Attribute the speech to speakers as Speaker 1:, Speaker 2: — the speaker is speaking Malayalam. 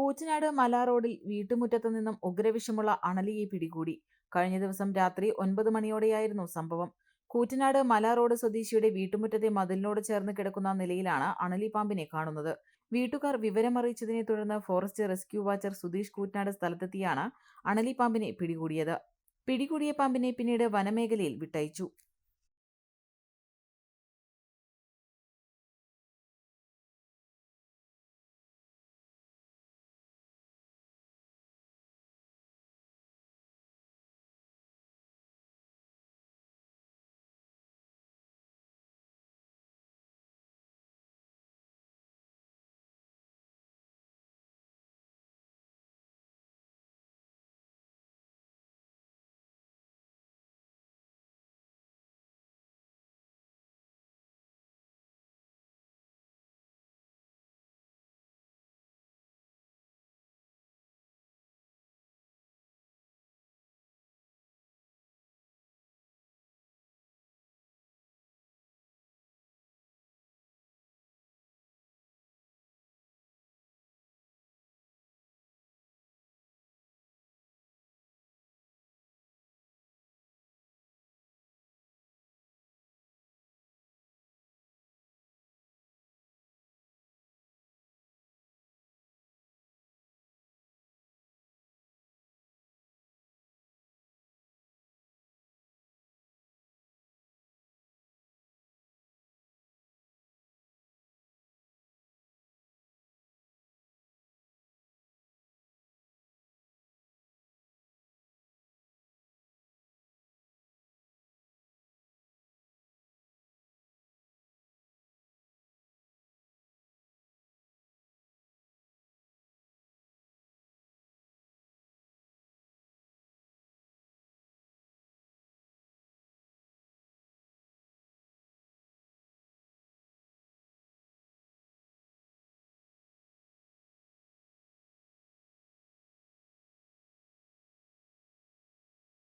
Speaker 1: കൂറ്റനാട് മല റോഡിൽ വീട്ടുമുറ്റത്ത് നിന്നും ഉഗ്രവിഷമുള്ള അണലിയെ പിടികൂടി. കഴിഞ്ഞ ദിവസം രാത്രി ഒൻപത് മണിയോടെയായിരുന്നു സംഭവം. കൂറ്റനാട് മല റോഡ് സ്വദേശിയുടെ വീട്ടുമുറ്റത്തെ മതിലിനോട് ചേർന്ന് കിടക്കുന്ന നിലയിലാണ് അണലി പാമ്പിനെ കാണുന്നത്. വീട്ടുകാർ വിവരമറിയിച്ചതിനെ തുടർന്ന് forest rescue watcher Sudheesh Koottanad സ്ഥലത്തെത്തിയാണ് അണലി പാമ്പിനെ പിടികൂടിയത്. പിടികൂടിയ പാമ്പിനെ പിന്നീട് വനമേഖലയിൽ വിട്ടയച്ചു.